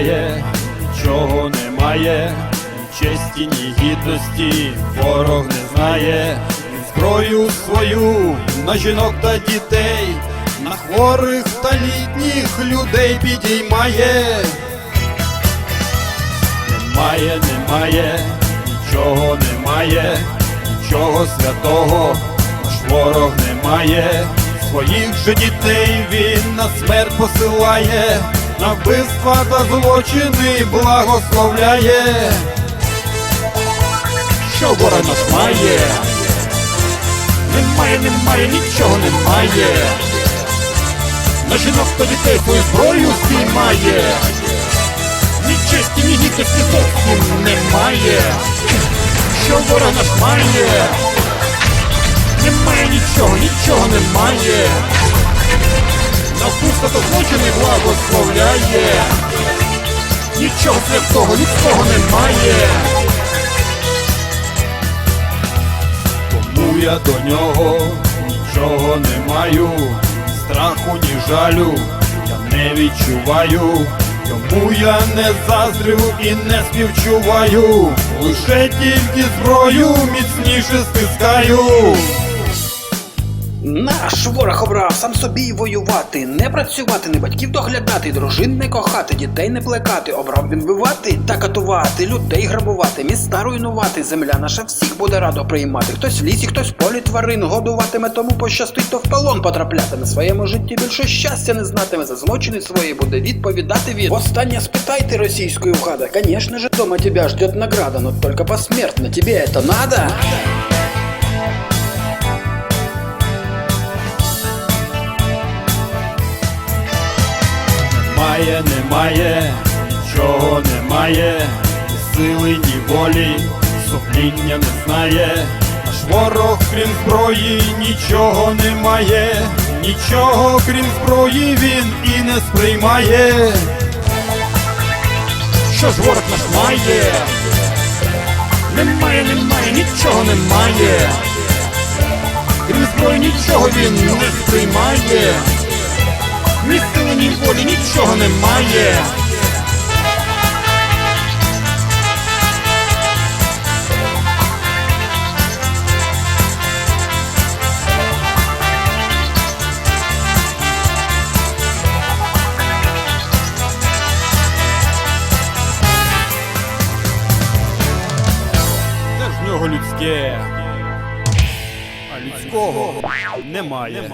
немає, нічого немає, ні честі, ні гідності, ворог не знає, Він зброю свою на жінок та дітей, на хворих та літніх людей підіймає. Немає, немає, нічого немає, нічого святого, наш ворог не має, своїх же дітей він на смерть посилає, на вбивства та злочини благословляє. Що ворог наш має? Немає, немає, нічого немає. На жінок та дітей свою зброю спіймає. Ні честі, ні гідності зовсім немає. Що ворог наш має? Немає нічого, нічого немає. На вкусно та злочини благословляє. Нічого святого, нічого немає. Тому я до нього нічого не маю, ні страху, ні жалю, я не відчуваю, йому я не заздрю і не співчуваю, лише тільки зброю міцніше стискаю. Наш ворог обрав сам собі воювати, не працювати, не батьків доглядати, дружин не кохати, дітей не плекати. Обрав він вбивати та катувати, людей грабувати, міста руйнувати. Земля наша всіх буде радо приймати. Хтось в лісі, хтось в полі тварин годуватиме, тому пощастить, то в полон потраплятиме. Своєму житті більше щастя не знатиме. За злочини свої буде відповідати він. Останнє спитайте російською вгада. Конечно же, дома тебя ждет награда, но только посмертно. Тебе это надо? Немає, немає, нічого немає, ні сили, ні волі, сумління не знає. Наш ворог, крім зброї, нічого немає, нічого, крім зброї, він і не сприймає. Що ж ворог наш має? Немає, немає, нічого немає. Крім зброї, нічого він не сприймає. Ні сили, ні волі, нічого немає. Людське? А людського немає.